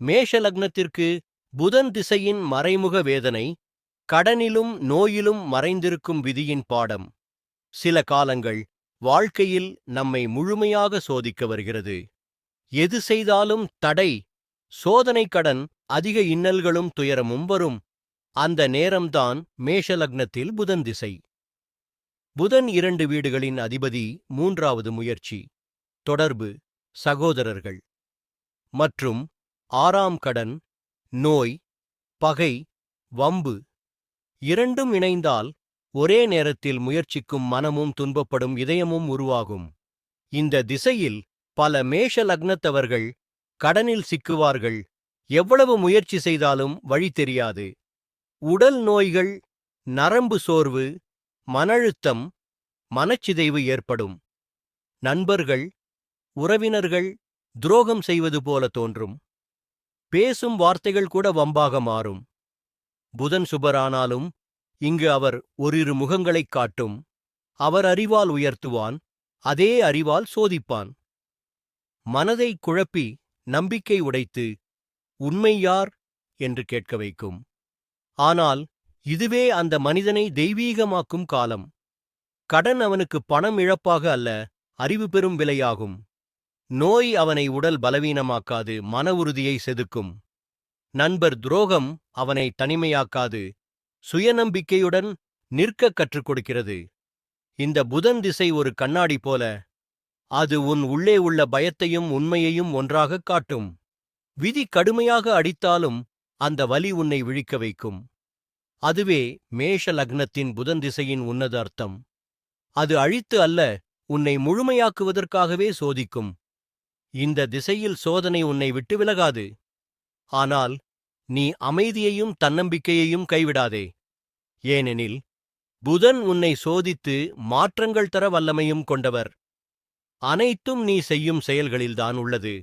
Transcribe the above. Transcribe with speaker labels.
Speaker 1: மேஷ லக்னத்திற்கு புதன் திசையின் மறைமுக வேதனை கடனிலும் நோயிலும் மறைந்திருக்கும் விதியின் பாடம். சில காலங்கள் வாழ்க்கையில் நம்மை முழுமையாக சோதிக்க வருகிறது. எது செய்தாலும் தடை சோதனை கடன் அதிக இன்னல்களும் துயரமும் வரும். அந்த நேரம்தான் மேஷலக்னத்தில் புதன் திசை. புதன் இரண்டு வீடுகளின் அதிபதி மூன்றாவது முயற்சி. தொடர்பு சகோதரர்கள். மற்றும் ஆறாம் கடன் நோய் பகை வம்பு இரண்டும் இணைந்தால் ஒரே நேரத்தில் முயற்சிக்கும் மனமும் துன்பப்படும் இதயமும் உருவாகும். இந்த திசையில் பல மேஷ லக்னத்தவர்கள் கடனில் சிக்குவார்கள். எவ்வளவு முயற்சி செய்தாலும் வழி தெரியாது. உடல் நோய்கள் நரம்பு சோர்வு மனழுத்தம் மனச்சிதைவு ஏற்படும். நண்பர்கள் உறவினர்கள் துரோகம் செய்வது போல தோன்றும். பேசும் வார்த்தைகள் கூட வம்பாக மாறும். புதன் சுபரானாலும் இங்கு அவர் ஒரிரு முகங்களைக் காட்டும். அவர் அறிவால் உயர்த்துவான் அதே அறிவால் சோதிப்பான். மனதை குழப்பி நம்பிக்கை உடைத்து உண்மை யார்? என்று கேட்க வைக்கும். ஆனால் இதுவே அந்த மனிதனை தெய்வீகமாக்கும் காலம். கடன் அவனுக்கு பணம் இழப்பாக அல்ல அறிவு பெறும் விலையாகும். நோய் அவனை உடல் பலவீனமாக்காது மன உறுதியை செதுக்கும். நண்பர் துரோகம் அவனை தனிமையாக்காது சுயநம்பிக்கையுடன் நிற்க கற்றுக் கொடுக்கிறது. இந்த புதன் திசை ஒரு கண்ணாடி போல அது உன் உள்ளே உள்ள பயத்தையும் உண்மையையும் ஒன்றாகக் காட்டும். விதி கடுமையாக அடித்தாலும் அந்த வலி உன்னை விழிக்க வைக்கும். அதுவே மேஷ லக்னத்தின் புதன் திசையின் உன்னத அர்த்தம். அது அழித்து அல்ல உன்னை முழுமையாக்குவதற்காகவே சோதிக்கும். இந்த திசையில் சோதனை உன்னை விட்டு விலகாது. ஆனால் நீ அமைதியையும் தன்னம்பிக்கையையும் கைவிடாதே. ஏனெனில் புதன் உன்னை சோதித்து மாற்றங்கள் தர வல்லமையும் கொண்டவர். அனைத்தும் நீ செய்யும் செயல்களில்தான் உள்ளது.